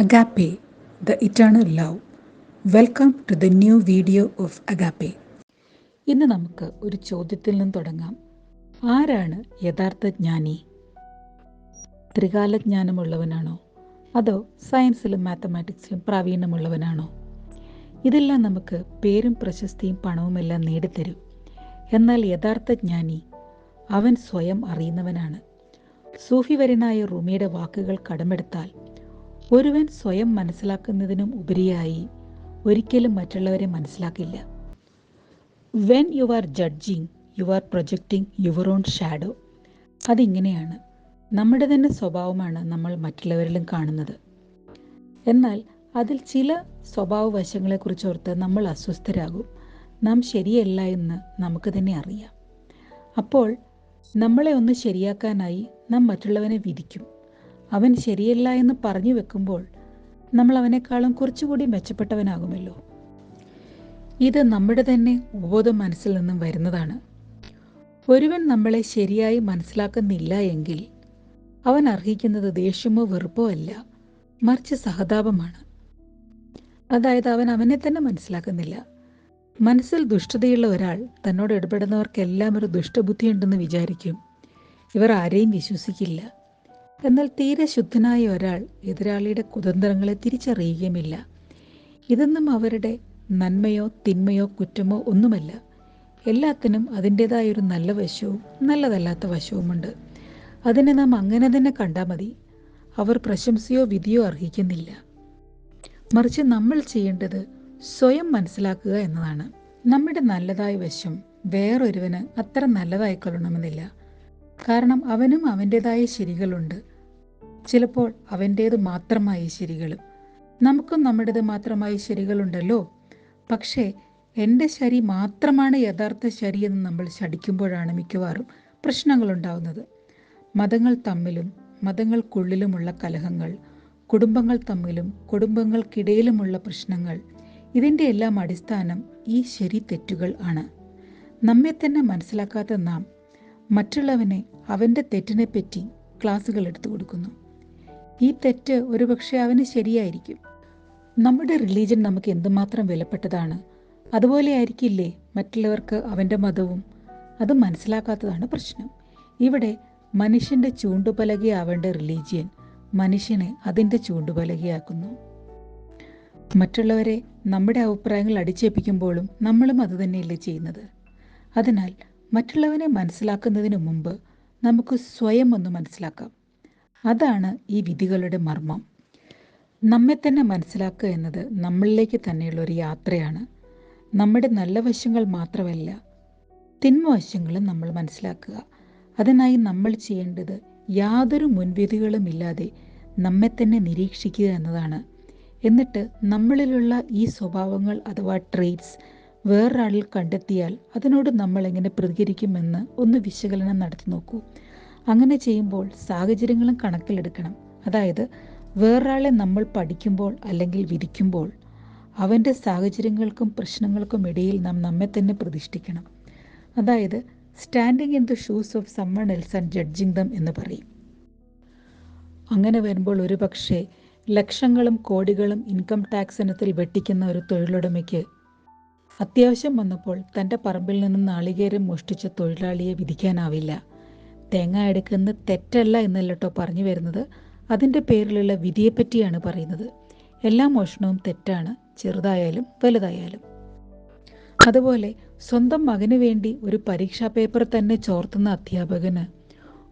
Agape, the eternal love. Welcome to the new video of Agape. ഇന്ന് നമുക്ക് ഒരു ചോദ്യത്തിൽ നിന്ന് തുടങ്ങാം. ആരാണ് യഥാർത്ഥ ജ്ഞാനി? ത്രികാലജ്ഞാനമുള്ളവനാണോ? അതോ സയൻസിലും മാത്തമാറ്റിക്സിലും പ്രാവീണ്യമുള്ളവനാണോ? ഇതെല്ലാം നമുക്ക് പേരും പ്രശസ്തിയും പണവുമെല്ലാം നേടിത്തരും. എന്നാൽ യഥാർത്ഥ ജ്ഞാനി അവൻ സ്വയം അറിയുന്നവനാണ്. സൂഫിവരനായ റൂമിയുടെ വാക്കുകൾ കടമെടുത്താൽ ഒരുവൻ സ്വയം മനസ്സിലാക്കുന്നതിനും ഉപരിയായി ഒരിക്കലും മറ്റുള്ളവരെ മനസ്സിലാക്കില്ല. When you are judging you are projecting your own shadow അതിങ്ങനെയാണ്. നമ്മുടെ തന്നെ സ്വഭാവമാണ് നമ്മൾ മറ്റുള്ളവരിലും കാണുന്നത്. എന്നാൽ അതിൽ ചില സ്വഭാവ വശങ്ങളെക്കുറിച്ച് ഓർത്ത് നമ്മൾ അസ്വസ്ഥരാകും. നാം ശരിയല്ല എന്ന് നമുക്ക് തന്നെ അറിയാം. അപ്പോൾ നമ്മളെ ഒന്ന് ശരിയാക്കാനായി നാം മറ്റുള്ളവനെ വിധിക്കും. അവൻ ശരിയല്ല എന്ന് പറഞ്ഞു വെക്കുമ്പോൾ നമ്മൾ അവനേക്കാളും കുറച്ചുകൂടി മെച്ചപ്പെട്ടവനാകുമല്ലോ. ഇത് നമ്മുടെ തന്നെ ഉപബോധ മനസ്സിൽ നിന്നും വരുന്നതാണ്. ഒരുവൻ നമ്മളെ ശരിയായി മനസ്സിലാക്കുന്നില്ല എങ്കിൽ അവൻ അർഹിക്കുന്നത് ദേഷ്യമോ വെറുപ്പോ അല്ല മറിച്ച് സഹതാപമാണ്. അതായത് അവൻ അവനെ തന്നെ മനസ്സിലാക്കുന്നില്ല. മനസ്സിൽ ദുഷ്ടതയുള്ള ഒരാൾ തന്നോട് ഇടപെടുന്നവർക്കെല്ലാം ഒരു ദുഷ്ടബുദ്ധിയുണ്ടെന്ന് വിചാരിക്കും. ഇവർ ആരെയും വിശ്വസിക്കില്ല. എന്നാൽ തീരെ ശുദ്ധനായ ഒരാൾ എതിരാളിയുടെ കുതന്ത്രങ്ങളെ തിരിച്ചറിയുകയുമില്ല. ഇതൊന്നും അവരുടെ നന്മയോ തിന്മയോ കുറ്റമോ ഒന്നുമല്ല. എല്ലാത്തിനും അതിന്റെതായൊരു നല്ല വശവും നല്ലതല്ലാത്ത വശവുമുണ്ട്. അതിനെ നാം അങ്ങനെ തന്നെ കണ്ടാൽ മതി. അവർ പ്രശംസയോ വിധിയോ അർഹിക്കുന്നില്ല. മറിച്ച് നമ്മൾ ചെയ്യേണ്ടത് സ്വയം മനസ്സിലാക്കുക എന്നതാണ്. നമ്മുടെ നല്ലതായ വശം വേറൊരുവന് അത്ര നല്ലതായി കൊള്ളണമെന്നില്ല. കാരണം അവനും അവന്റെതായ ശരികളുണ്ട്. ചിലപ്പോൾ അവന്റേത് മാത്രമായി ശരികളും. നമുക്കും നമ്മുടേത് മാത്രമായ ശരികളുണ്ടല്ലോ. പക്ഷേ എന്റെ ശരി മാത്രമാണ് യഥാർത്ഥ ശരി എന്ന് നമ്മൾ ശടിക്കുമ്പോഴാണ് മിക്കവാറും പ്രശ്നങ്ങളുണ്ടാവുന്നത്. മതങ്ങൾ തമ്മിലും മതങ്ങൾക്കുള്ളിലുമുള്ള കലഹങ്ങൾ കുടുംബങ്ങൾ തമ്മിലും കുടുംബങ്ങൾക്കിടയിലുമുള്ള പ്രശ്നങ്ങൾ ഇതിന്റെ എല്ലാം അടിസ്ഥാനം ഈ ശരി തെറ്റുകൾ ആണ്. നമ്മെ തന്നെ മനസ്സിലാക്കാത്ത നാം മറ്റുള്ളവനെ അവന്റെ തെറ്റിനെപ്പറ്റി ക്ലാസ്സുകൾ എടുത്തു കൊടുക്കുന്നു. ഈ തെറ്റ് ഒരുപക്ഷെ അവന് ശരിയായിരിക്കും. നമ്മുടെ റിലീജൻ നമുക്ക് എന്തുമാത്രം വിലപ്പെട്ടതാണ്? അതുപോലെ ആയിരിക്കില്ലേ മറ്റുള്ളവർക്ക് അവന്റെ മതവും? അത് മനസ്സിലാക്കാത്തതാണ് പ്രശ്നം. ഇവിടെ മനുഷ്യന്റെ ചൂണ്ടുപലകയാവേണ്ട റിലീജിയൻ മനുഷ്യനെ അതിന്റെ ചൂണ്ടുപലകയാക്കുന്നു. മറ്റുള്ളവരെ നമ്മുടെ അഭിപ്രായങ്ങൾ അടിച്ചേൽപ്പിക്കുമ്പോഴും നമ്മളും അതുതന്നെയല്ലേ ചെയ്യുന്നത്? അതിനാൽ മറ്റുള്ളവനെ മനസ്സിലാക്കുന്നതിന് മുമ്പ് നമുക്ക് സ്വയം ഒന്ന് മനസ്സിലാക്കാം. അതാണ് ഈ വിധികളുടെ മർമ്മം. നമ്മെ തന്നെ മനസ്സിലാക്കുക എന്നത് നമ്മളിലേക്ക് തന്നെയുള്ള ഒരു യാത്രയാണ്. നമ്മുടെ നല്ല വശങ്ങൾ മാത്രമല്ല തിന്മവശങ്ങളും നമ്മൾ മനസ്സിലാക്കുക. അതിനായി നമ്മൾ ചെയ്യേണ്ടത് യാതൊരു മുൻവിധികളും ഇല്ലാതെ നമ്മെ തന്നെ നിരീക്ഷിക്കുക എന്നതാണ്. എന്നിട്ട് നമ്മളിലുള്ള ഈ സ്വഭാവങ്ങൾ അഥവാ ട്രേറ്റ്സ് വേറൊരാളിൽ കണ്ടെത്തിയാൽ അതിനോട് നമ്മൾ എങ്ങനെ പ്രതികരിക്കുമെന്ന് ഒന്ന് വിശകലനം നടത്തി നോക്കൂ. അങ്ങനെ ചെയ്യുമ്പോൾ സാഹചര്യങ്ങളും കണക്കിലെടുക്കണം. അതായത് വേറൊരാളെ നമ്മൾ പഠിക്കുമ്പോൾ അല്ലെങ്കിൽ വിധിക്കുമ്പോൾ അവന്റെ സാഹചര്യങ്ങൾക്കും പ്രശ്നങ്ങൾക്കും ഇടയിൽ നാം നമ്മെ തന്നെ പ്രതിഷ്ഠിക്കണം. അതായത് standing in the shoes of someone else and judging them എന്ന് പറയും. അങ്ങനെ വരുമ്പോൾ ഒരു പക്ഷേ ലക്ഷങ്ങളും കോടികളും ഇൻകം ടാക്സ് ഇനത്തിൽ വെട്ടിക്കുന്ന ഒരു തൊഴിലുടമയ്ക്ക് അത്യാവശ്യം വന്നപ്പോൾ തന്റെ പറമ്പിൽ നിന്ന് നാളികേരം മോഷ്ടിച്ച തൊഴിലാളിയെ വിധിക്കാനാവില്ല. തേങ്ങ എടുക്കുന്ന തെറ്റല്ല എന്നല്ല കേട്ടോ പറഞ്ഞു വരുന്നത്. അതിന്റെ പേരിലുള്ള വിധിയെപ്പറ്റിയാണ് പറയുന്നത്. എല്ലാ മോഷണവും തെറ്റാണ്. ചെറുതായാലും വലുതായാലും. അതുപോലെ സ്വന്തം മകന് വേണ്ടി ഒരു പരീക്ഷാ പേപ്പർ തന്നെ ചോർത്തുന്ന അധ്യാപകന്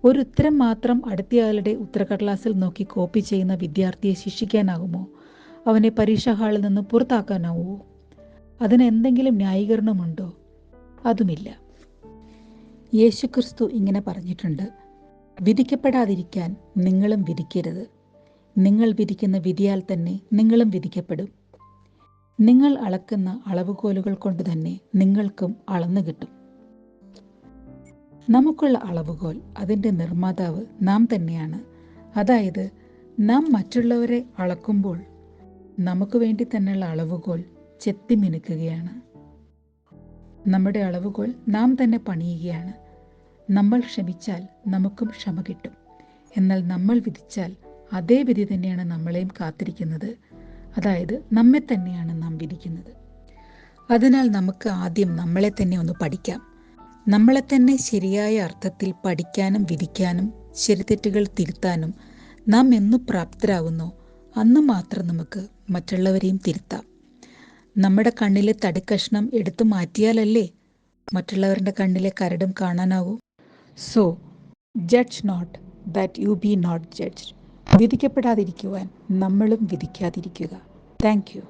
ഒരു ഉത്തരം മാത്രം അടുത്തയാളുടെ ഉത്തരക്കടലാസിൽ നോക്കി കോപ്പി ചെയ്യുന്ന വിദ്യാർത്ഥിയെ ശിക്ഷിക്കാനാകുമോ? അവനെ പരീക്ഷാ ഹാളിൽ നിന്ന് പുറത്താക്കാനാവുമോ? അതിന് എന്തെങ്കിലും ന്യായീകരണമുണ്ടോ? അതുമില്ല. യേശുക്രിസ്തു ഇങ്ങനെ പറഞ്ഞിട്ടുണ്ട്. വിധിക്കപ്പെടാതിരിക്കാൻ നിങ്ങളും വിധിക്കരുത്. നിങ്ങൾ വിധിക്കുന്ന വിധിയാൽ തന്നെ നിങ്ങളും വിധിക്കപ്പെടും. നിങ്ങൾ അളക്കുന്ന അളവുകോലുകൾ കൊണ്ട് തന്നെ നിങ്ങൾക്കും അളന്നു കിട്ടും. നമുക്കുള്ള അളവുകോൽ അതിന്റെ നിർമ്മാതാവ് നാം തന്നെയാണ്. അതായത് നാം മറ്റുള്ളവരെ അളക്കുമ്പോൾ നമുക്ക് വേണ്ടി തന്നെയുള്ള അളവുകോൽ ചെത്തിമിനുക്കുകയാണ്. നമ്മുടെ അളവുകോൽ നാം തന്നെ പണിയുകയാണ്. നമ്മൾ ക്ഷമിച്ചാൽ നമുക്കും ക്ഷമ കിട്ടും. എന്നാൽ നമ്മൾ വിധിച്ചാൽ അതേ വിധി തന്നെയാണ് നമ്മളെയും കാത്തിരിക്കുന്നത്. അതായത് നമ്മെ തന്നെയാണ് നാം വിധിക്കുന്നത്. അതിനാൽ നമുക്ക് ആദ്യം നമ്മളെ തന്നെ ഒന്ന് പഠിക്കാം. നമ്മളെ തന്നെ ശരിയായ അർത്ഥത്തിൽ പഠിക്കാനും വിധിക്കാനും ശരിതെറ്റുകൾ തിരുത്താനും നാം എന്നു പ്രാപ്തരാകുന്നു അന്ന് മാത്രം നമുക്ക് മറ്റുള്ളവരെയും തിരുത്താം. നമ്മുടെ കണ്ണിലെ തടിക്കഷ്ണം എടുത്തു മാറ്റിയാലല്ലേ മറ്റുള്ളവരുടെ കണ്ണിലെ കരടും കാണാനാവൂ? So judge not that you be not judge വിധിക്കപ്പെടാതിരിക്കുവാൻ നമ്മളും വിധിക്കാതിരിക്കുക. Thank you